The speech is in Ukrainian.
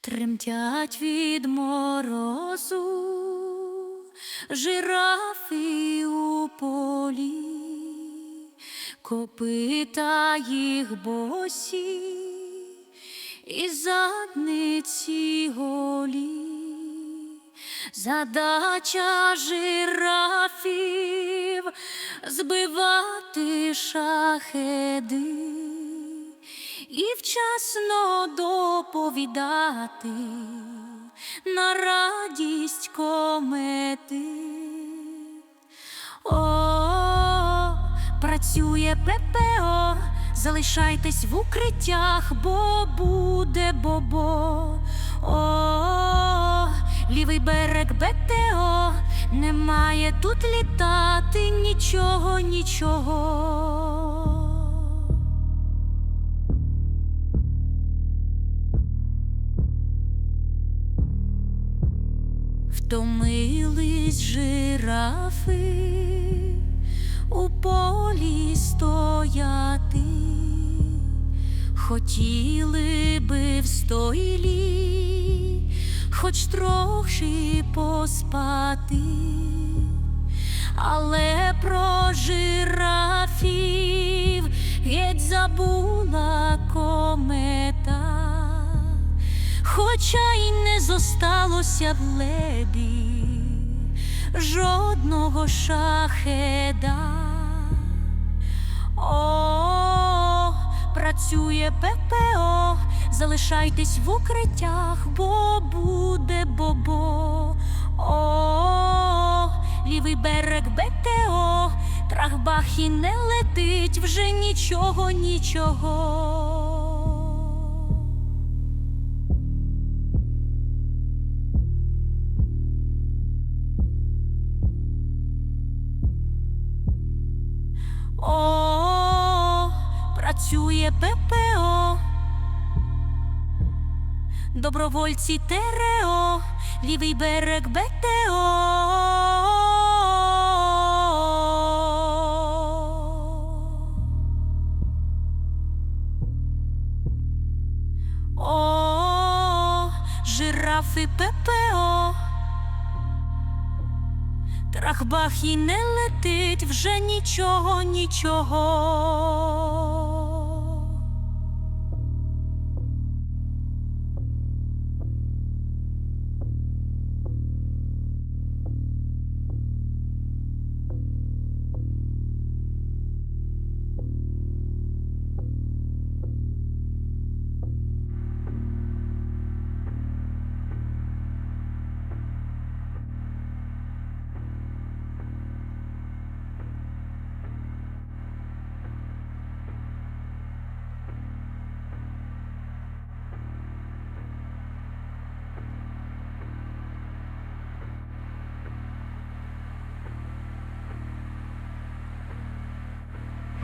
Тремтять від морозу жирафи у полі, копита їх босі і задниці голі. Задача жирафів збивати шахеди і вчасно доповідати на радість комети. О, працює ППО, залишайтесь в укриттях, бо буде бобо. О, лівий берег БТО, немає тут літати нічого, нічого. Втомились жирафи у полі стояти, хотіли би в стойлі, хоч трохи поспати, але про жирафів геть забула комета. Хоча й не зосталося в лебі жодного шахеда. О, працює ППО, залишайтесь в укриттях, бо буде бобо. О, лівий берег БТО, трахбах і не летить вже нічого, нічого. О, працює ППО, добровольці ТРО, лівий берег БТО. О, жирафи ППО. Трахбах і не летить вже нічого, нічого.